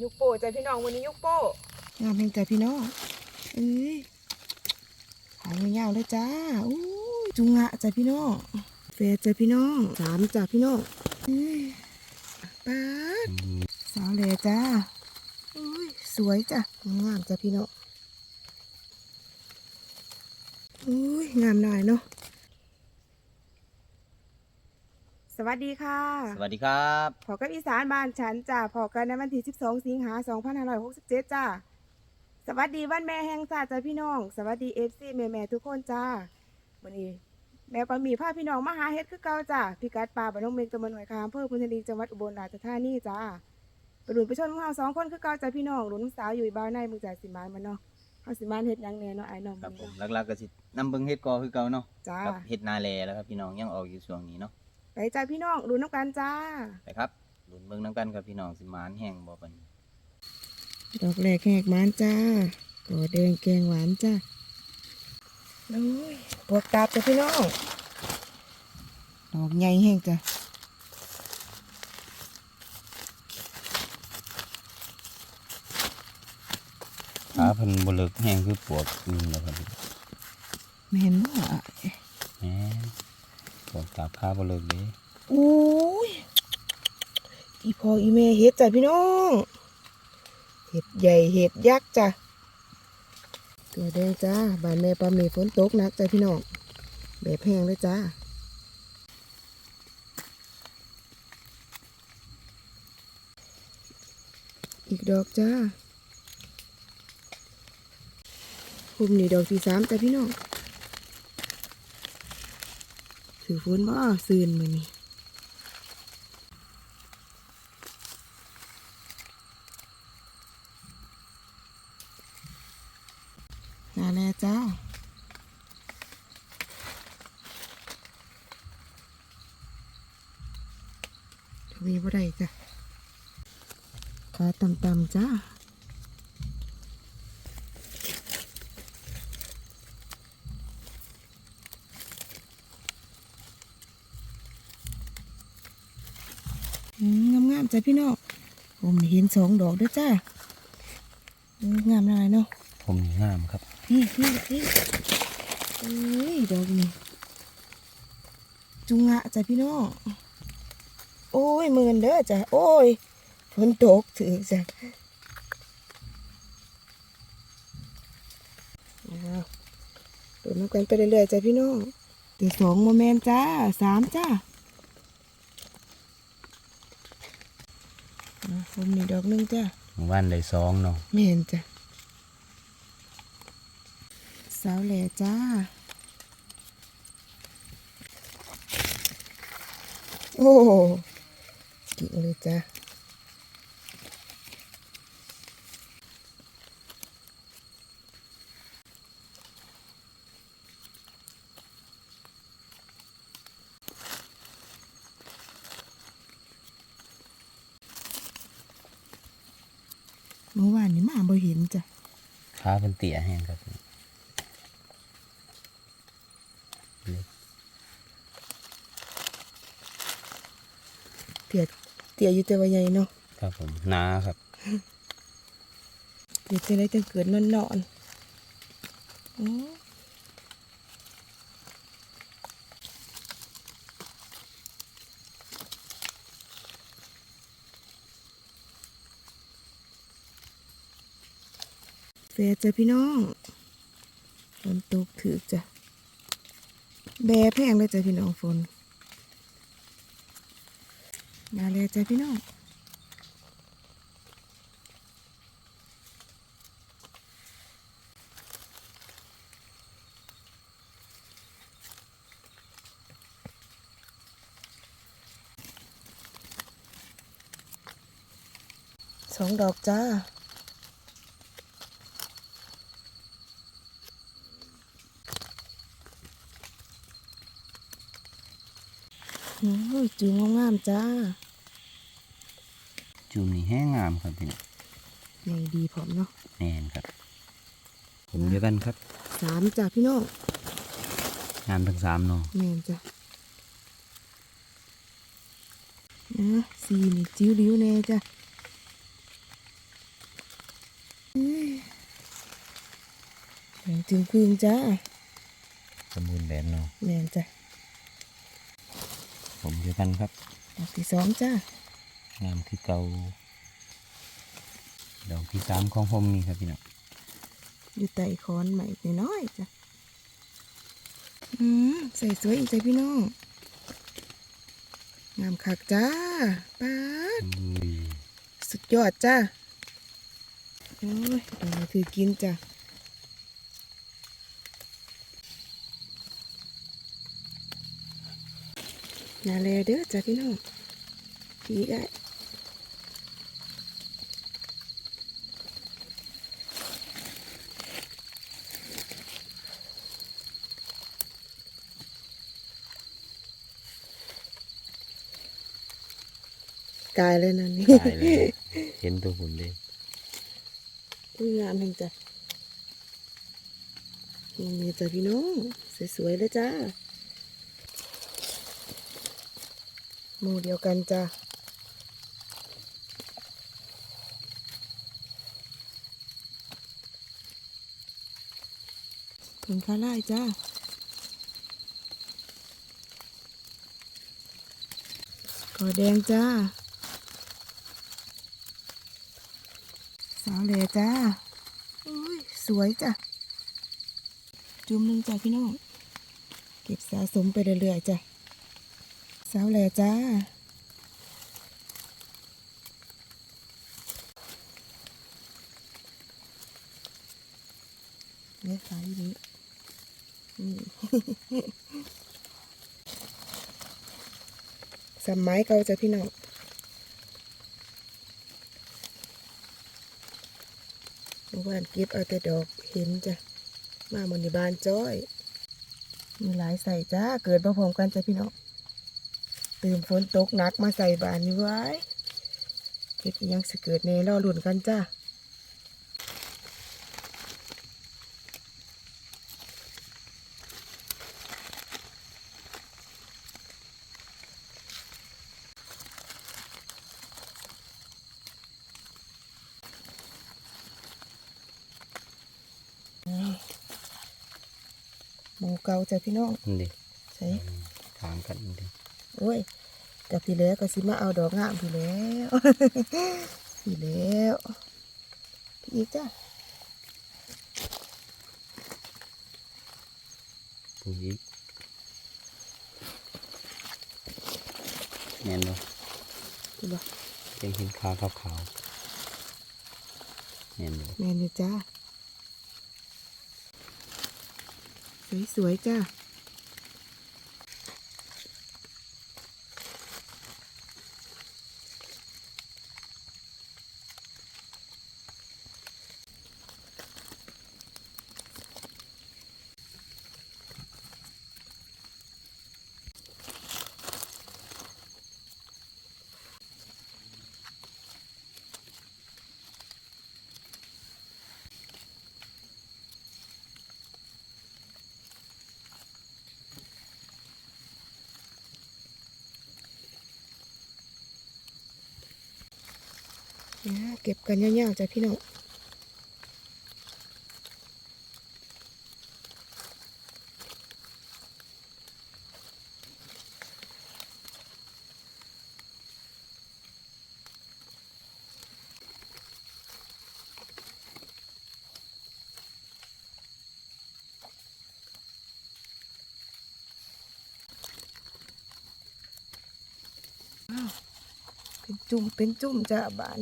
ยุกโป้จ้ะพี่น้องวันนี้ยุกโป้งามเพียงจ้ะพี่น้องเอ้ยหายยาวๆเลยจ้าอู้ยจุงอะจ้ะพี่น้องเฟยจ้ะพี่น้องสามจ้ะพี่น้องเอ้ยปาดสาวแหล่จ้าอุ้ยสวยจ้ะงามจ้ะพี่น้องอุ้ยงามหน่อยเนาะ สวัสดีค่ะสวัสดีครับพอกับอีสานบ้านฉันจ้าพอกันในวันที่ 12 สิงหา2567 จ้า สวัสดีวันแม่แห่งชาติจ้าพี่น้อง สวัสดีเอฟซีแม่แม่ๆทุกคนจ้าวันนี้แม่ปามีพาพี่น้องมาหาเฮ็ดคือเก่าจ้าพิกัดป่าบ้านน้องเมงตำบลหอยคามอำเภอพุนทลีจังหวัดอุบลราชธานีจ้าไปหลุนไปชนของเฮาสองคนคือเก่าจ้าพี่น้องหลุนสาวอยู่บ้านในมือจ่ายสิมานมันเนาะเฮาสิมานเฮ็ดหยังแหน่เนาะไอ้น้องครับผมเนาะหลักๆก็สินำเบิ่งเฮ็ดกอคือเก่าเนาะจ้า กับเฮ็ดนาแลแล้วครับพี่น้องยังออกอยู่ช่วงนี้เนาะ ไปจ้าพี่น้องหลุนน้ำกันจ้าไปครับลุ้นเบิ่งนํกันครับพี่น้องสิหมานแห้งบ่บัดนี้ดอกแรกแหกมานจ้าตัวแดงแกงหวานจ้าโอ้ยปวกตาบจ้ะพี่น้องดอกใหญ่แห้งจ้ะขาเพิ่นบ่เลิกแห้งคือปวกอื่นแล้วครับไม่เห็นว่าแหม ปวกตาบขาบ่เลิกเด้อุ้ยอีพออีแม่เห็ดจ้ะพี่น้อง เห็ดใหญ่เห็ดยักษ์จ้ะตัวแดงจ้าบ้านแม่ปลาเมฝนตกนักจ้ะพี่น้องแบบแห้งเลยจ้าอีกดอกจ้าคุมนี่ดอกที่สามจ้ะพี่น้อง ถือฝนบ่ซืนมือนี่นาแลจ้า ทวีบ่ได้จ้ะขาต่ำๆจ้า อืม งามๆจ้ะพี่น้องผมเห็นสองดอกด้วยจ้าอืมงามหลายเนาะผมนี่งามครับพี่พี่พี่เอ้ยดอกนี้จุงอะจ้ะพี่น้องโอ้ยหมื่นเด้อจ้ะโอ้ยฝนตกถือจ้ะเอาดูน้ำกันไปเรื่อยๆจ้ะพี่น้องเดี๋ยวสองโมเมนต์จ้าสามจ้า อะ ผมนี่ดอกหนึงจ้ะเมื่อวานได้สองเนาะไม่เห็นจ้ะสาวแหล่จ้า โอ้กิ่งเลยจ้ะเมื่อวานนี้มา บ่เห็นจ้ะขาเพิ่นเตี้ยแห้งครับเตียเตียอยู่แต่ว่าใหญ่เนาะครับผมหนาครับเตียจะได้จังเกิดนอนนอนๆอ๋อ เฟียจ้ะพี่น้องฝนตกถือจ้ะแบแพงเลยจ้ะพี่น้องฝนมาเลยจ้ะพี่น้องสองดอกจ้า จูงงามจ้าจูงนี่แห้งงามครับพี่ใหญ่ดีผมเนาะแน่นครับ ผมเดียวกันครับสามจ้าพี่น้องงามทั้งสามเนาะแน่นจ้านะสี่นี่จิ้วริ้วแน่จ้ะจึงคืนจ้าสมุนแดนเนาะแน่นจ้ะ ผมเดียวกันครับดอกที่สองจ้างามคือเก่าดอกที่สามของผมนี่ครับพี่น้องอยู่ใต้คอนใหม่น้อยๆจ้ะอืมใส่สวยอีกจ้ะพี่น้องงามคักจ้าป้าดอุ้ยสุดยอดจ้าโอ้ยดอกนี้คือกินจ้ะ นาแลเด้อจ้ะพี่น้องพี่ได้กายเลยนะนี่ตายเลยเห็นตัวหุ่นเลยอุ้ยงามแห่งจ้ะนี่มีจ้ะพี่น้อง สวยๆเลยจ้า หมู่เดียวกันจ้ะถึงข้าไล่จ้าขอแดงจ้า สาวเหล่จ้าอุ้ยสวยจ้ะ จุ่มหนึ่งจ้ะพี่น้อง เก็บสะสมไปเรื่อยๆจ้ะ สาวเหล่จ้าเนี่ยสายนี้นี่สมัยเก่าจ้ะพี่น้องเมื่อวานเก็บเอาแต่ดอกเห็นจ้ะ มาหมดในบ้านจ้อย มีหลายใส่จ้า เกิดมาพร้อมกันจ้ะพี่น้อง ตื่นฝนตกหนักมาใส่บ้านนี่ไว้เก็ดยังสเกิดในรอลุ่นกันจ้าหมูเกาจ้ะพี่น้องนี่ใช่ทางกันนี่ดิ โอ้ยกับพี่แล้วก็สิมาเอาดอกงามพี่แล้วพี่แล้วพี่อีกจ้ะปุ๋ยแน่นบ่พี่บอกยังเห็นขาวขาวๆแน่นบ่แม่นี่จ้าสวยๆจ้า นี่ยเก็บกันยาวๆจ้ะพี่น้องเป็นจุ่มเป็นจุ่มจ้ะบาน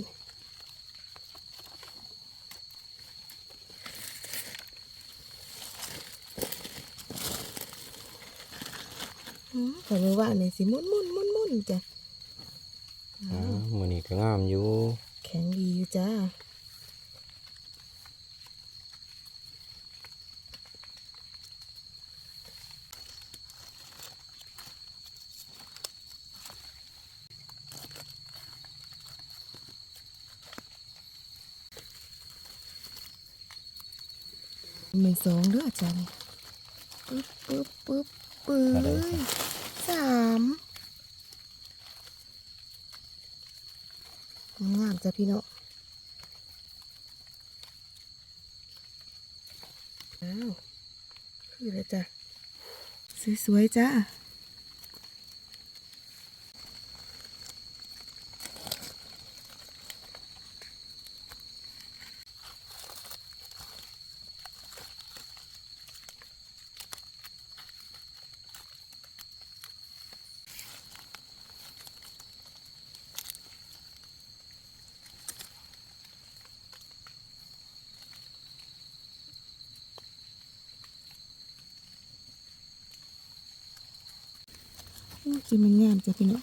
อืมขอรู้ว่านี่สิมุนมุนมุนมุนจ้ะอ๋อมื้อนี้ก็งามอยู่ แข็งดีอยู่จ้ามันสองเด้อจ้ะนี่ปึ๊บปึ๊บปึ๊บปึ๊บอะไร สามงามจ้ะพี่น้องอ้าวคืออะไรจ้ะ สวยๆจ้า อู้จิมันงามจ้ะพี่น้อง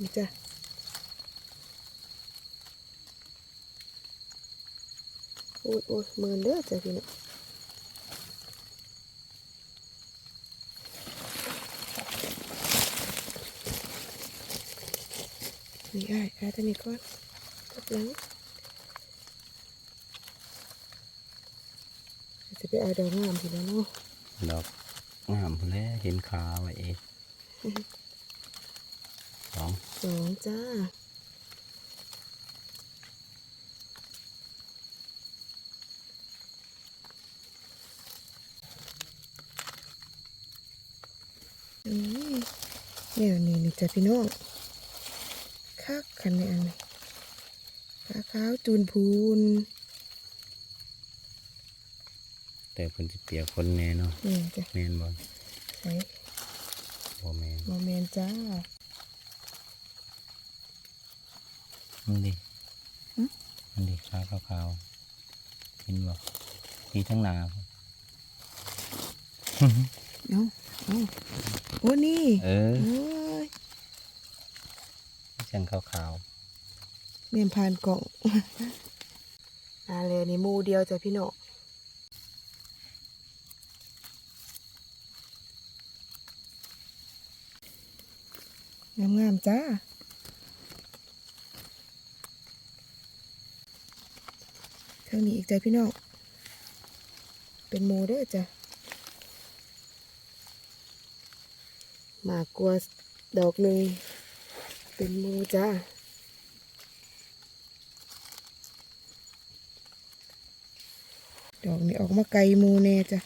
นี่จ้ะโอ้ยโอ้ยเมินเด้อจ้ะพี่น้อง นี่อ้ายอ้ายตัวนี้ก่อนกับหลังจะไปเอาดอกงามทีแล้วเนาะดอกงามพุ่นแหล้วเห็นขาไว้เองสองสองจ้าอืมเนี่ยนี่นี่จ้ะพี่น้อง คักคันในอันนี้ขาขาวจูนพูน แต่เพิ่นสิเปียกคนแน่เนาะนี่จ้ะแม่นบ่ใส่บ่แม่นโมเมนจ้ามันดิหึมันดิขาขาวๆเห็นบ่มีทั้งหนาบ่เอาเอาโอ้นี่ เออ โอ้ยจังขาวๆเมียนผ่านกล่องอาเลยนี่มูเดียวจ้ะพี่น้องงามๆจ้าทางนี้อีกจ้ะพี่น้อง เป็นมูเด้อจ้ะหมากกลัวดอกหนึ่ง เป็นมูจ้าดอกนี้ออกมาไกลมูแน่จ้ะ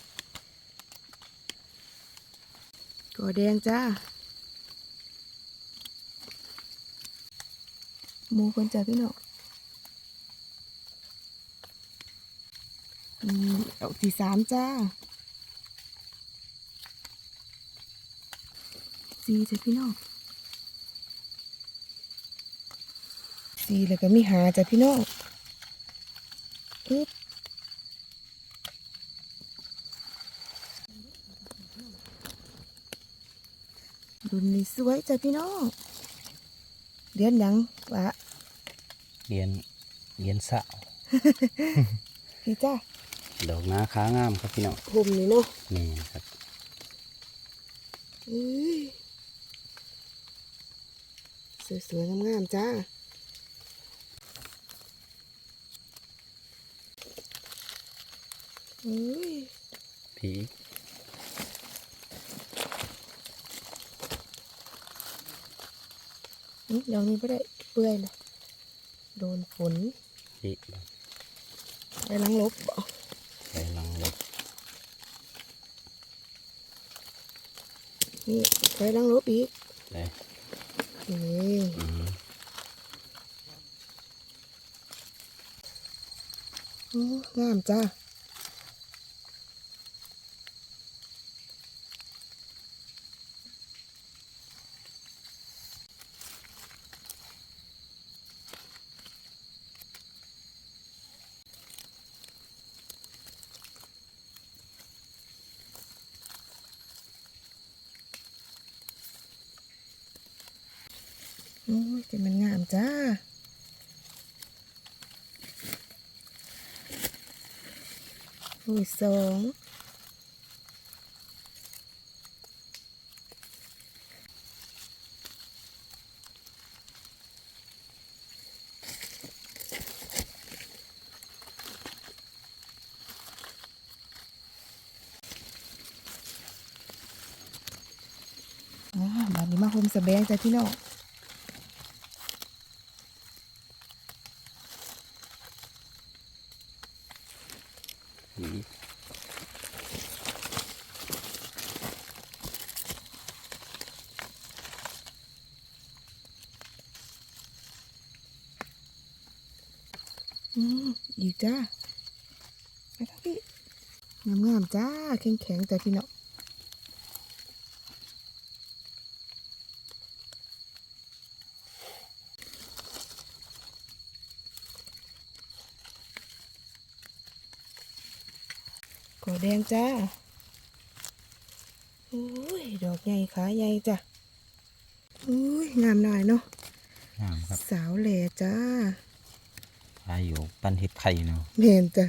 กอแดงจ้ามูคนจ้ะพี่น้องอืมดอกที่สามจ้าสี่จ้ะพี่น้อง สี่แล้วก็มีหาจ้ะพี่น้องอึ๊บรุ่นนี้สวยจ้ะพี่น้องเดือนหยังวะๆเรียนเรียนสาวพี่จ้าดอกนาขางามครับพี่น้องห่มนี่เนาะแม่นครับเอ้ยสวยๆงามๆจ้าเอ้ย ผีอื้อดอกนี้ไม่ได้เปื่อยเลยโดนฝนผีบ่ได้ล้างลบบ่ไปลังรถนี่ได้ล้างลบอีกเลยนี่อืมอื้องามจ้า หนี่สองบานนี้มาโฮมสแบงจ้ะพี่น้อง แข็งๆจ้ะพี่น้องกอแดงจ้าอุ้ยดอกใหญ่ขาใหญ่จ้ะอุ้ยงามหน่อยเนาะงามครับสาวแหล่จ้าอายุปั้นเห็ดไข่เนาะเห็นจ้ะ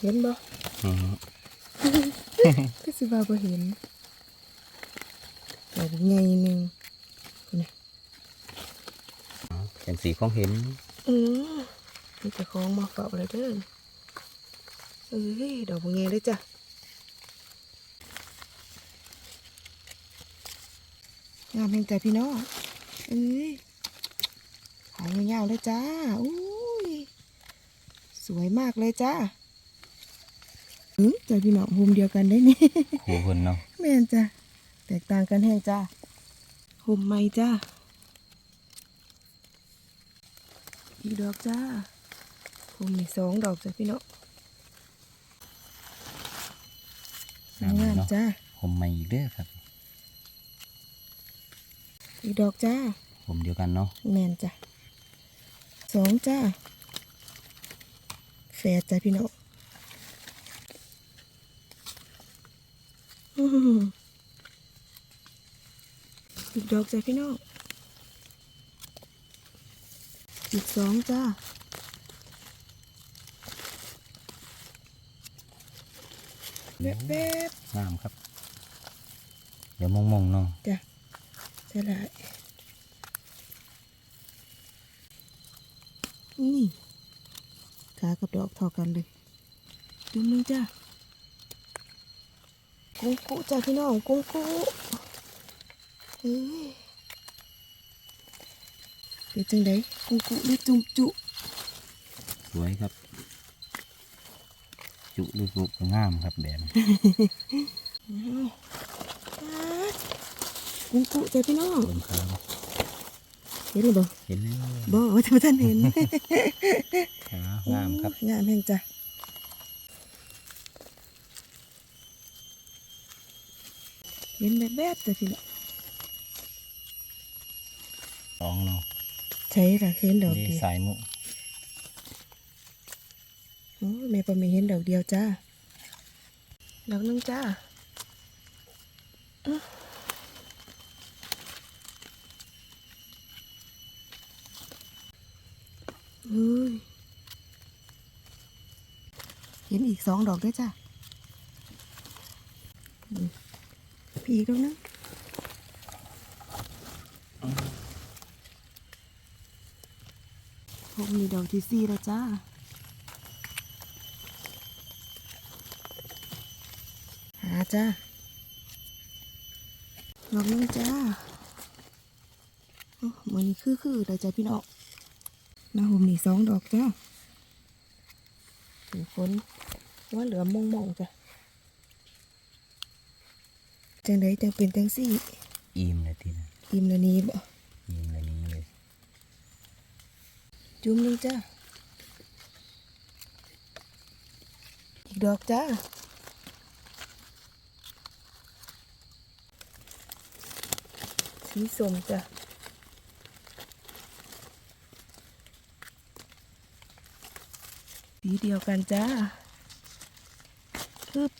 เห็นบ่อืมก็สิว่าบ่เห็นดอกใหญ่หนึ่งนะเป็นสีของเห็น อือมีแต่ของมาฝากเลยเด้อเอ้ยดอกบ่ใหญ่เลยจ้ะงามแห่งใจพี่น้องเอ้ยหายยาวๆเลยจ้า อุ้ย สวยมากเลยจ้า อือใจพี่น้องโฮมเดียวกันได้นี่ครูเพิ่นเนาะแม่นจ้ะแตกต่างกันแห้งจ้าห่มไหมจ้าอีกดอกจ้าห่มมีสองดอกจ้ะพี่น้องงามงามเนาะจ้าผมใหม่อีกเด้อครับอีกดอกจ้าผมเดียวกันเนาะแม่นจ้ะสองจ้าแฝดจ้ะพี่น้อง อื้อหืออีกดอกจ้ะพี่น้อง อีกสองจ้าแป๊บแป๊บงามครับ เดี๋ยวมองๆเนาะจ้ะใช่ละนี่ขากับดอกเท่ากันเลยดูมึงจ้ะ กุ้งกุจ้ะพี่น้องกุ้งกุเฮ้ยเป็นจังไดกุ้งกุหรือจุ่มจุสวยครับ จุลูกๆก็งามครับแบบนี้กุ้งกุจ้ะพี่น้องเบิ่งครับเห็นหรือเปล่าเห็นแล้วบ่ว่าจะท่านเห็นขางามครับงามแห่งจ้ะ เห็นแบบแบบจ้ะพี่น้องสองเนาะใช่ละเห็นดอกนี่เดียวสายมุโอ้แม่ปะไม่เห็นดอกเดียวจ้าดอกหนึงจ้าอื้อเฮ้ยเห็นอีกสองดอกด้วยจ้าอืมพี่ อีกดอกหนึงผมมีดอกที่สี่แล้วจ้าหาจ้าดอกนึงจ้าอื้อมันนี้คือคือๆเลยจ้าพี่น้องมาห่มนี่สองดอกจ้าถึงฝนว่าเหลือมองมองจ้ะ จังไดจังเป็นจังสี่ อิ่มเลยทีนะอิ่มแล้วนี้บ่อิ่มเลยนี้เลยจุ่มหนึงจ้าอีกดอกจ้าสีส้มจ้ะสีเดียวกันจ้าฮึบ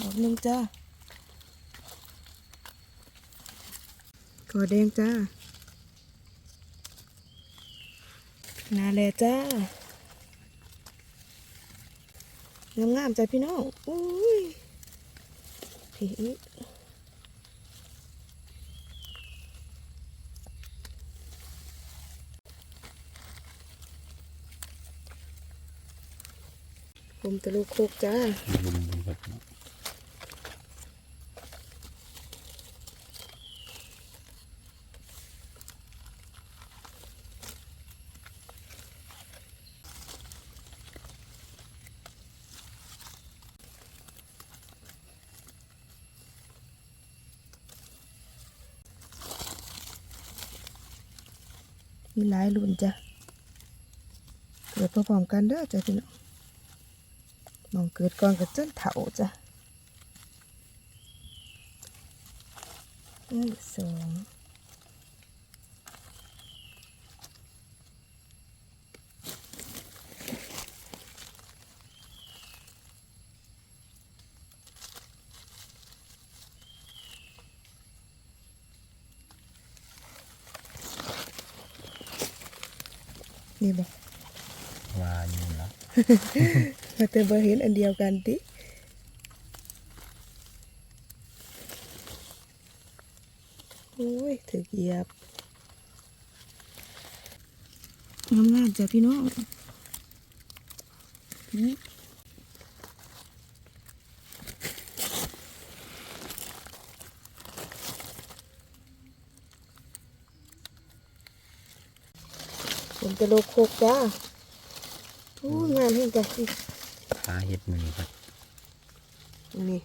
ดอก หนึ่งจ้าขอแดงจ้านาแลจ้างามๆจ้ะพี่น้องอุ้ยพี่อีกผมตะลุกโคกจ้า มีหลายรุ่นจ้ะเกิดพร้อมกันเด้อจ้ะพี่น้องมองเกิดก่อนกับจนเถาจ้ะหนึ่งสอง นี่บอกวาอยู่แล้วมาแต่บ่เห็นอันเดียวกันติโอ้ยถือเหยียบงามงามๆจ้ะพี่น้องนี่ ผมจะโลกโคกจ้าโอ้ยงามเห็นจ้ะสิขาเห็ดมันนี่ครับนี่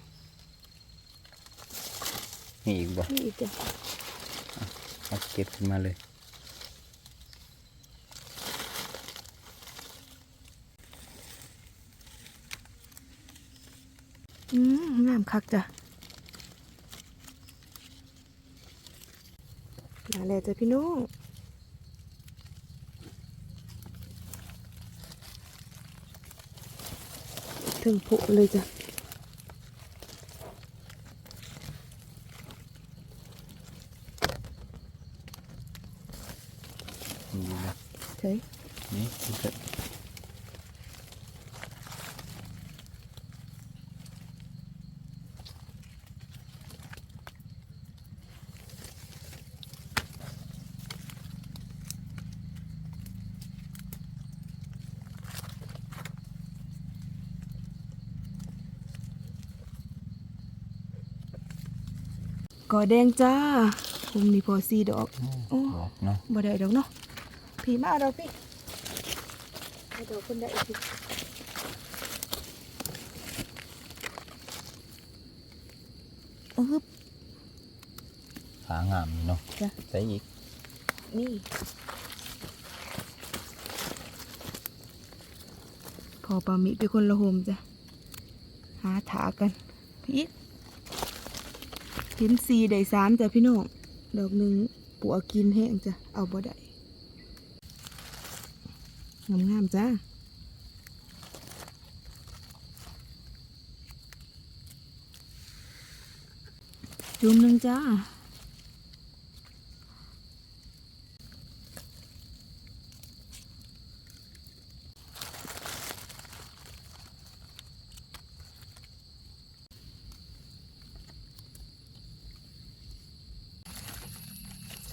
นี่อีกบ่นี่อีกจ้ะเอาเก็บขึ้นมาเลยอืมงามคักจ้ะมาแล้วจ้ะพี่น้อง ถึงผุเลยจ้ะนี่อยู่แล้วเฮ้ยนี่คือ กิดก่อแดงจ้าผมนี่พอสีดอกโอ้บอกเนาะบ่ได้ดอกเนาะพี่มาเอาดอกพี่เอาดอกคนได้อีกอึ๊บขางามนี่เนาะจ้ะใส่อีก นี่พอปามิเป็นคนละโฮมจ้ะ หาถากัน พี่ เห็นสีได้สามจ้ะพี่น้องดอกหนึ่งปัวกินแห้งจ้ะเอาบ่ได้งามๆจ้าจุ่มหนึ่งจ้า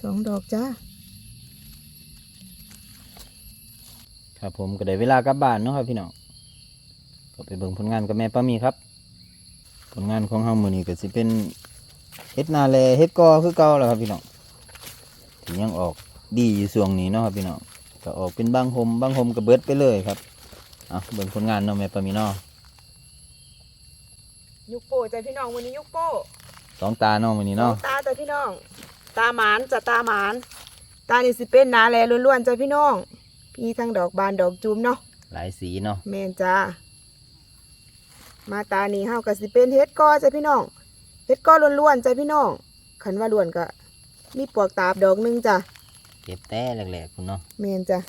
ส องดอกจ้าครับผมก็ได้เวลากลับบ้านเนาะครับพี่น้องก็ไปเบิ่งผลงานกับแม่ป้ามีครับ ผลงานของเฮามื้อนี้ก็สิเป็นเฮ็ดนาแลเฮ็ดกอคือเก่าแหล้วครับพี่น้องที่ยังออกดีอยู่ช่วงนี้เนาะครับพี่น้องก็ออกเป็นบางหมบางหมก็เบิดไปเลยครับอะเบิ่งผลงานเนาะแม่ป้ามีเนาะยุกโป้จ้ะพี่น้องวันนี้ยุกโป้สองตาเนาะมื้อนี้เนาะตาจ้ะพี่น้อง ตาหมานจ้ะตาหมาน ตานี่สิเป็นหนาแลล้วนๆจ้ะพี่น้อง พี่ทั้งดอกบานดอกจุ่มเนาะ หลายสีเนาะแม่นจ้า มาตานี่เฮาก็สิเป็นเฮ็ดกอจ้ะพี่น้อง เฮ็ดกอล้วนๆจ้ะพี่น้องคันว่าล้วนก็มีปวกตาบดอกหนึงจ้ะเก็บแต่แรกๆพุ่นเนาะแม่นจ้ะ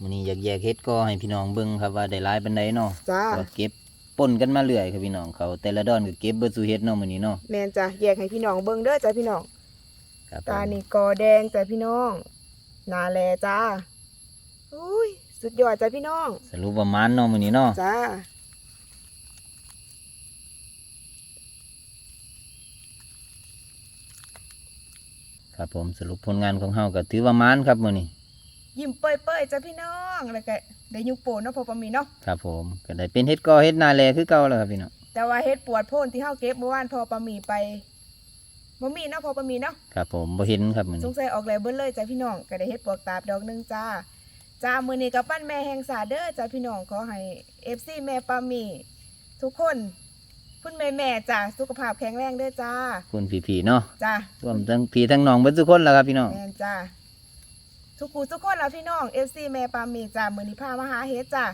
มื้อนี้อยากแยกเฮ็ดกอให้พี่น้องเบิ่งครับว่าได้หลายปานใดเนาะจ้า ก็เก็บปนกันมาเรื่อยครับพี่น้องเขาแต่ละดอนก็เก็บเบิดสู่เฮ็ดเนาะมื้อนี้เนาะแม่นจ้ะแยกให้พี่น้องเบิ่งเด้อจ้ะพี่น้อง ครับผมตานี่กอแดงจ้ะพี่น้องหนาแลจ้าอุ้ยสุดยอดจ้ะพี่น้องสรุปว่ามันเนาะมื้อนี้เนาะจ้าครับผมสรุปผลงานของเฮาก็ถือว่ามันครับมื้อนี้ยิ้มเปื่อยๆจ้ะพี่น้องแล้วก็ได้ยุกโปนเนาะพอปามีเนาะครับผมก็ได้เป็นเฮ็ดกอเฮ็ดนาแลคือเก่าแล้วครับพี่น้องแต่ว่าเฮ็ดปวดโพ่นที่เฮาเก็บเมื่อวานพอปามีไป บ่มีเนาะพอปามีเนาะครับผมบ่เห็นครับมื้อสนี้งสัยออกแล้วเบิ่เลยจ้ะพี่น้องก็ได้เฮ็ดปวกตาบดอกหนึงจ้าจ้ามื้อนี้กับปั้นแม่แห่งสาเด้อจ้ะพี่น้องขอให้ FC แม่ปามี ทุกคนคุณแม่แม่ๆจ้ะสุขภาพแข็งแรงเด้อจ้าคุณพี่ๆเนาะจ้ารวมทั้งพี่ทั้งน้องเบิดทุกคนแล้วครับพี่น้องแม่นจ้าทุกผู้ทุกคนล่ะพี่น้อง FC แม่ปามีจ้ามื้อนี้พามาหาเฮ็ดจ้า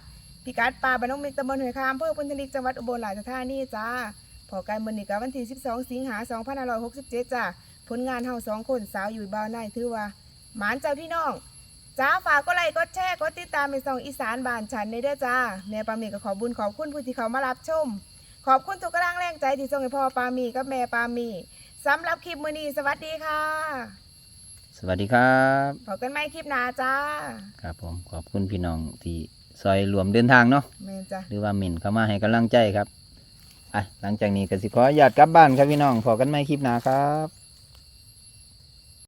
พิกัดป่าบ้านน้องมิกตำบลห้วยคามอำเภอพุนทนิกจังหวัดอุบลราชธานีจ้า พอกันมื้อนี้ก็วันที่ 12 สิงหา2567 จ้าผลงานเฮาสองคนสาวอยู่บ้านนายถือว่า หมานจ้าพี่น้องจ้าฝากก็ไลค์กดแชร์กดติดตามในช่องอีสานบ้านฉันในเด้อจ้าแม่ปามีก็ขอบุญขอบคุณผู้ที่เขามารับชม ขอบคุณทุกกำลังแรงใจที่ส่งให้พ่อปามีกับแม่ปามีสำหรับคลิปมื้อนี้สวัสดีค่ะสวัสดีครับพบกันใหม่คลิปหน้าจ้า ครับผมขอบคุณพี่น้องที่ซอยรวมเดินทางเนาะแม่นจ้าหรือว่าหมิ่นเข้ามาให้กำลังใจครับ อะหลังจากนี้ก็สิขออนุญาตกลับบ้านครับพี่น้องพอกันใหม่คลิปหน้าครับ